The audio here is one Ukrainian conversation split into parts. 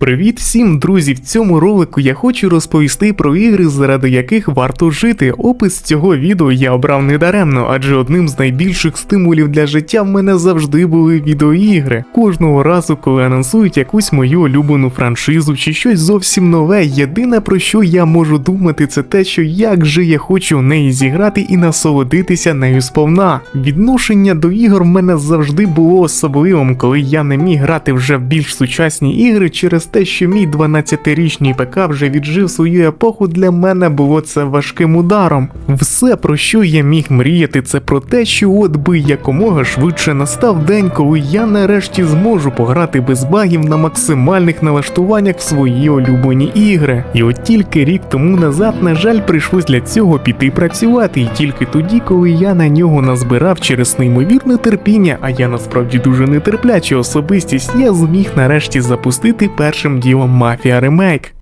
Привіт всім, друзі! В цьому ролику я хочу розповісти про ігри, заради яких варто жити. Опис цього відео я обрав недаремно, адже одним з найбільших стимулів для життя в мене завжди були відеоігри. Кожного разу, коли анонсують якусь мою улюблену франшизу чи щось зовсім нове, єдине про що я можу думати, це те, що як же я хочу в неї зіграти і насолодитися нею сповна. Відношення до ігор в мене завжди було особливим, коли я не міг грати вже в більш сучасні ігри через те, що мій 12-річний ПК вже віджив свою епоху, для мене було це важким ударом. Все, про що я міг мріяти, це про те, що от би якомога швидше настав день, коли я нарешті зможу пограти без багів на максимальних налаштуваннях в свої улюблені ігри. І от тільки рік тому назад, на жаль, прийшлось для цього піти працювати, і тільки тоді, коли я на нього назбирав через неймовірне терпіння, а я насправді дуже нетерпляча особистість, я зміг нарешті запустити першим ділом мафія ремейк.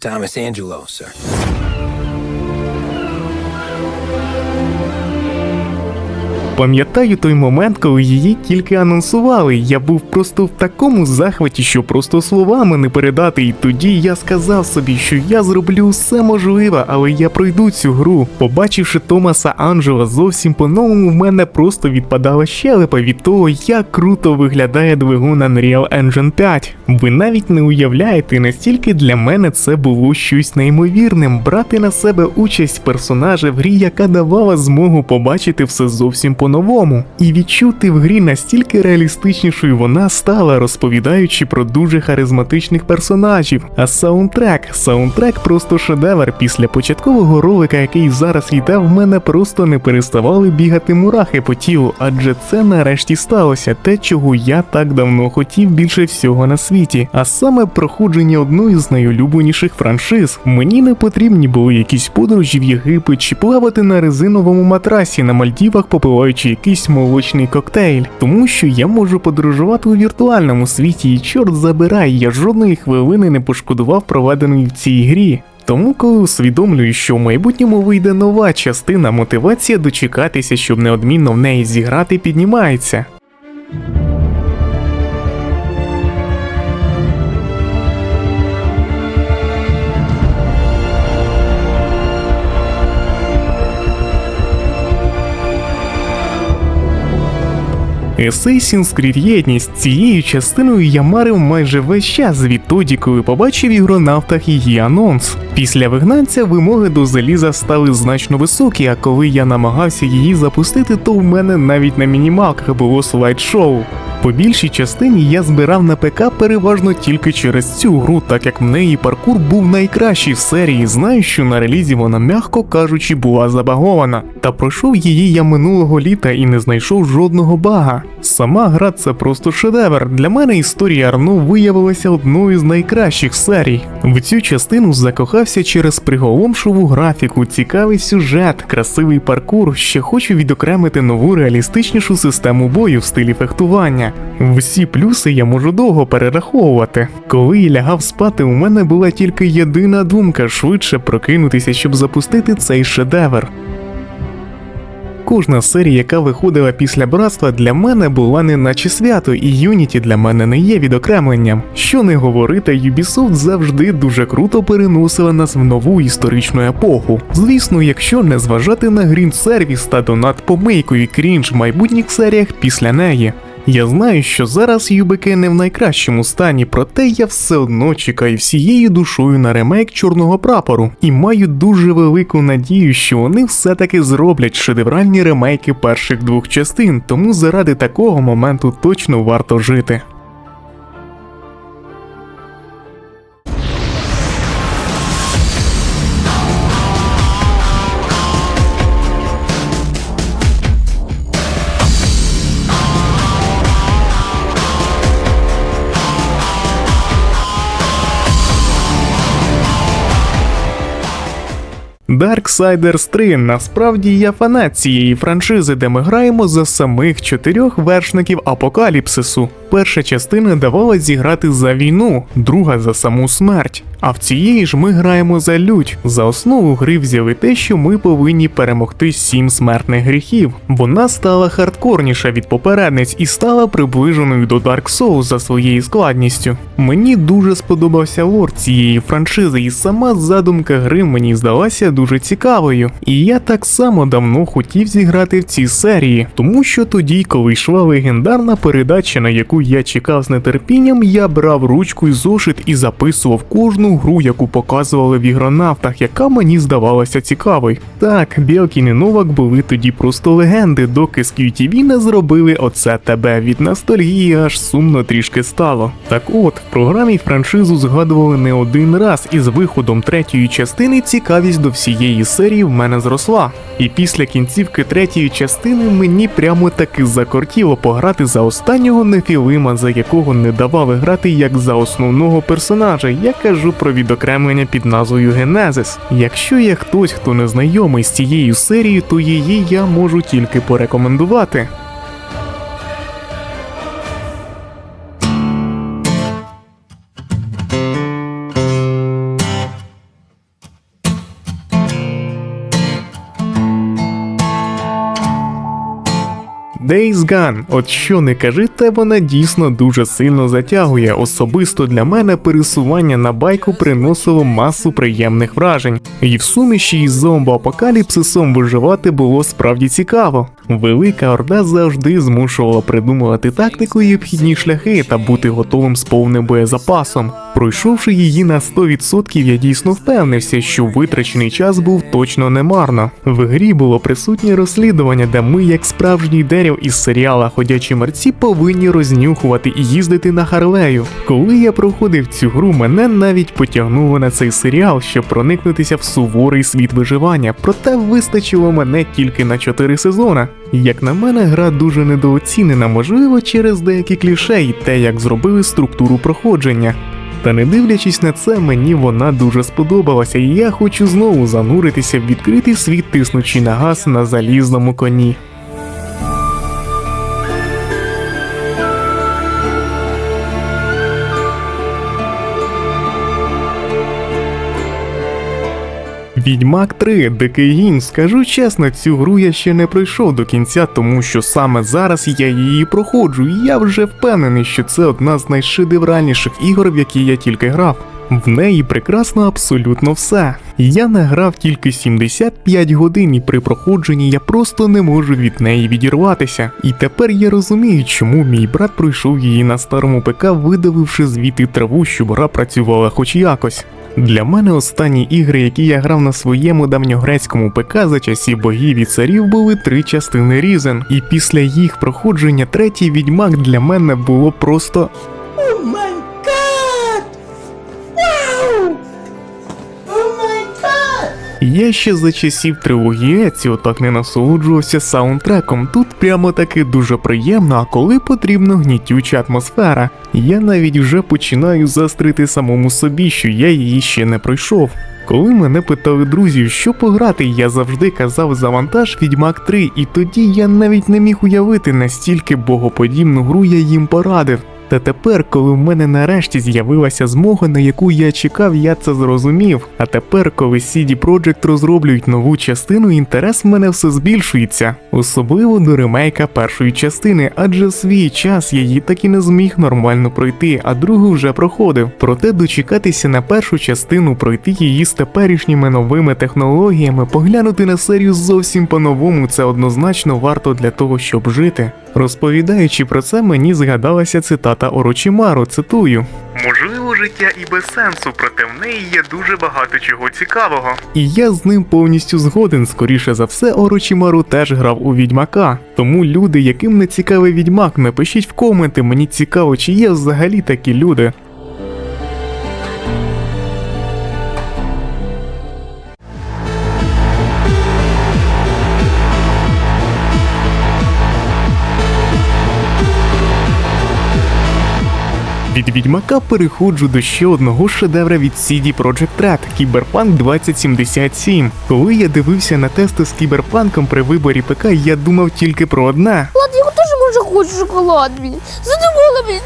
Thomas Angelo, sir. Пам'ятаю той момент, коли її тільки анонсували. Я був просто в такому захваті, що просто словами не передати. І тоді я сказав собі, що я зроблю все можливе, але я пройду цю гру. Побачивши Томаса Анджела зовсім по-новому, в мене просто відпадала щелепа від того, як круто виглядає двигун Unreal Engine 5. Ви навіть не уявляєте, настільки для мене це було щось неймовірним брати на себе участь персонажа в грі, яка давала змогу побачити все зовсім по-новому, і відчути в грі настільки реалістичнішою вона стала, розповідаючи про дуже харизматичних персонажів. А саундтрек, саундтрек просто шедевр. Після початкового ролика, який зараз йде, в мене просто не переставали бігати мурахи по тілу, адже це нарешті сталося, те, чого я так давно хотів більше всього на світі. А саме проходження одної з найулюбленіших франшиз. Мені не потрібні були якісь подорожі в Єгипет чи плавати на резиновому матрасі на Мальдівах, попиваючи якийсь молочний коктейль, тому що я можу подорожувати у віртуальному світі, і чорт забирай, я жодної хвилини не пошкодував проведеної в цій грі. Тому, коли усвідомлюю, що в майбутньому вийде нова частина, мотивація дочекатися, щоб неодмінно в неї зіграти, піднімається. Assassin's Creed Єдність цією частиною я марив майже весь час відтоді, коли побачив ігронавтах її анонс. Після вигнанця вимоги до заліза стали значно високі, а коли я намагався її запустити, то в мене навіть на мінімалках було слайд-шоу. По більшій частині я збирав на ПК переважно тільки через цю гру, так як в неї паркур був найкращий в серії. Знаю, що на релізі вона, м'яко кажучи, була забагована. Та пройшов її я минулого літа і не знайшов жодного бага. Сама гра це просто шедевр. Для мене історія Арно виявилася одною з найкращих серій. В цю частину закохався через приголомшову графіку, цікавий сюжет, красивий паркур. Ще хочу відокремити нову реалістичнішу систему бою в стилі фехтування. Всі плюси я можу довго перераховувати. Коли я лягав спати, у мене була тільки єдина думка швидше прокинутися, щоб запустити цей шедевр. Кожна серія, яка виходила після братства, для мене була не наче свято, і Юніті для мене не є відокремленням. Що не говорити, Ubisoft завжди дуже круто переносила нас в нову історичну епоху. Звісно, якщо не зважати на грін сервіс та донат помийкою крінж в майбутніх серіях після неї. Я знаю, що зараз юбики не в найкращому стані, проте я все одно чекаю всією душою на ремейк чорного прапору і маю дуже велику надію, що вони все-таки зроблять шедевральні ремейки перших двох частин, тому заради такого моменту точно варто жити. Darksiders 3 насправді я фанат цієї франшизи, де ми граємо за самих чотирьох вершників апокаліпсису. Перша частина давала зіграти за війну, друга за саму смерть. А в цієї ж ми граємо за лють. За основу гри взяли те, що ми повинні перемогти сім смертних гріхів. Вона стала хардкорніша від попередниць і стала приближеною до Dark Souls за своєю складністю. Мені дуже сподобався лор цієї франшизи, і сама задумка гри мені здалася дуже цікавою. І я так само давно хотів зіграти в цій серії, тому що тоді, коли йшла легендарна передача, на яку я чекав з нетерпінням, я брав ручку і зошит і записував кожну гру, яку показували в ігронавтах, яка мені здавалася цікавою. Так, Білкін і Новак були тоді просто легенди, доки з QTV не зробили оце тебе. Від ностальгії аж сумно трішки стало. Так от, в програмі франшизу згадували не один раз, і з виходом третьої частини цікавість до всієї серії в мене зросла. І після кінцівки третьої частини мені прямо таки закортіло пограти за останнього нефілима, за якого не давали грати як за основного персонажа. Я кажу про відокремлення під назвою Генезис. Якщо є хтось, хто не знайомий з цією серією, то її я можу тільки порекомендувати. Days от що не кажи, те вона дійсно дуже сильно затягує. Особисто для мене пересування на байку приносило масу приємних вражень, і в суміші із зомбоапокаліпсисом виживати було справді цікаво. Велика Орда завжди змушувала придумувати тактику і обхідні шляхи та бути готовим з повним боєзапасом. Пройшовши її на 100%, я дійсно впевнився, що витрачений час був точно немарно. В грі було присутнє розслідування, де ми, як справжній дерев із серіала Ходячі мерці, повинні рознюхувати і їздити на Харлею. Коли я проходив цю гру, мене навіть потягнуло на цей серіал, щоб проникнутися в суворий світ виживання, проте вистачило мене тільки на 4 сезона. Як на мене, гра дуже недооцінена, можливо, через деякі кліше і те, як зробили структуру проходження. Та не дивлячись на це, мені вона дуже сподобалася, і я хочу знову зануритися в відкритий світ, тиснучи на газ на залізному коні. Відьмак 3, Дикий гінь. Скажу чесно, цю гру я ще не пройшов до кінця, тому що саме зараз я її проходжу, і я вже впевнений, що це одна з найшедевральніших ігор, в які я тільки грав. В неї прекрасно абсолютно все. Я награв тільки 75 годин, і при проходженні я просто не можу від неї відірватися. І тепер я розумію, чому мій брат пройшов її на старому ПК, видавивши звідти траву, щоб гра працювала хоч якось. Для мене останні ігри, які я грав на своєму давньогрецькому ПК за часів богів і царів, були три частини Різен, і після їх проходження третій відьмак для мене було просто Я ще за часів трилогії Еціо так не насолоджувався саундтреком. Тут прямо таки дуже приємно, а коли потрібно гнітюча атмосфера. Я навіть вже починаю застрити самому собі, що я її ще не пройшов. Коли мене питали друзів, що пограти, я завжди казав завантаж Відьмак 3, і тоді я навіть не міг уявити настільки богоподібну гру я їм порадив. Та тепер, коли в мене нарешті з'явилася змога, на яку я чекав, я це зрозумів. А тепер, коли CD Projekt розроблюють нову частину, інтерес в мене все збільшується, особливо до ремейка першої частини, адже свій час її так і не зміг нормально пройти, а другу вже проходив. Проте дочекатися на першу частину, пройти її з теперішніми новими технологіями, поглянути на серію зовсім по-новому, це однозначно варто для того, щоб жити. Розповідаючи про це, мені згадалася цитата Орочимару, цитую. Можливо, життя і без сенсу, проте в неї є дуже багато чого цікавого. І я з ним повністю згоден. Скоріше за все, Орочимару теж грав у відьмака. Тому люди, яким не цікавий відьмак, напишіть в коменти, мені цікаво, чи є взагалі такі люди. Від відьмака переходжу до ще одного шедевра від CD Projekt Red – Cyberpunk 2077. Коли я дивився на тести з кіберпанком при виборі ПК, я думав тільки про одне. Ладно, я теж може хочу шоколад, блін. Задумала, мені.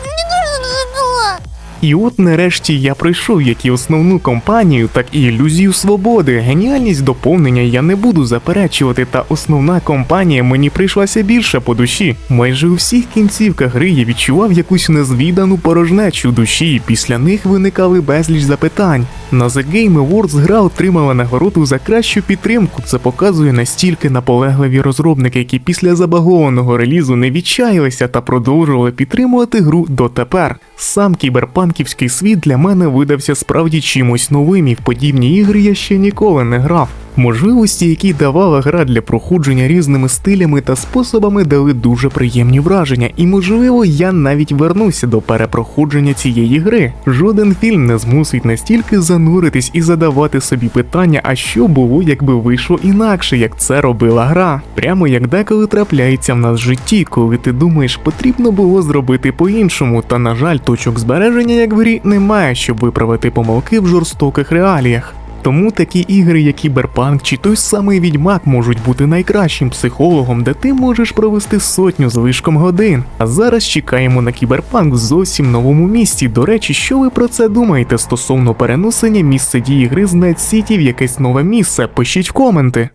І от нарешті я пройшов як і основну компанію, так і ілюзію свободи. Геніальність доповнення я не буду заперечувати, та основна компанія мені прийшлася більше по душі. Майже у всіх кінцівках гри я відчував якусь незвідану порожнечу душі, і після них виникали безліч запитань. На The Game Awards гра отримала нагороду за кращу підтримку. Це показує настільки наполегливі розробники, які після забагованого релізу не відчаялися та продовжували підтримувати гру дотепер. Сам кіберпанківський світ для мене видався справді чимось новим, і в подібні ігри я ще ніколи не грав. Можливості, які давала гра для проходження різними стилями та способами, дали дуже приємні враження, і можливо, я навіть вернуся до перепроходження цієї гри. Жоден фільм не змусить настільки зануритись і задавати собі питання, а що було, якби вийшло інакше, як це робила гра. Прямо як деколи трапляється в нас в житті, коли ти думаєш, потрібно було зробити по-іншому, та на жаль, точок збереження як в грі немає, щоб виправити помилки в жорстоких реаліях. Тому такі ігри, як Кіберпанк чи той самий відьмак можуть бути найкращим психологом, де ти можеш провести сотню з лишком годин. А зараз чекаємо на кіберпанк в зовсім новому місті. До речі, що ви про це думаєте стосовно переносення місця дії гри з Night City в якесь нове місце? Пишіть в коменти.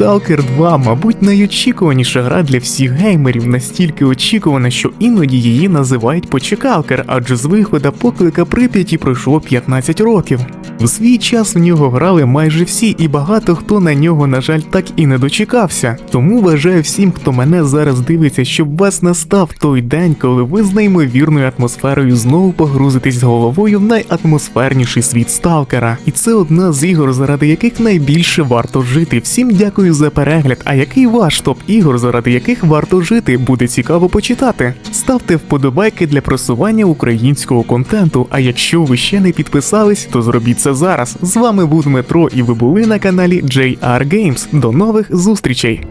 Stalker 2, мабуть, найочікуваніша гра для всіх геймерів, настільки очікувана, що іноді її називають почекалкер, адже з виходу поклика Прип'яті пройшло 15 років. В свій час в нього грали майже всі, і багато хто на нього, на жаль, так і не дочекався. Тому вважаю всім, хто мене зараз дивиться, щоб вас настав той день, коли ви з неймовірною атмосферою знову погрузитесь головою в найатмосферніший світ сталкера. І це одна з ігор, заради яких найбільше варто жити. Всім дякую за перегляд. А який ваш топ ігор, заради яких варто жити, буде цікаво почитати. Ставте вподобайки для просування українського контенту. А якщо ви ще не підписались, то зробіть це зараз. З вами був Дмитро, і ви були на каналі JR Games. До нових зустрічей!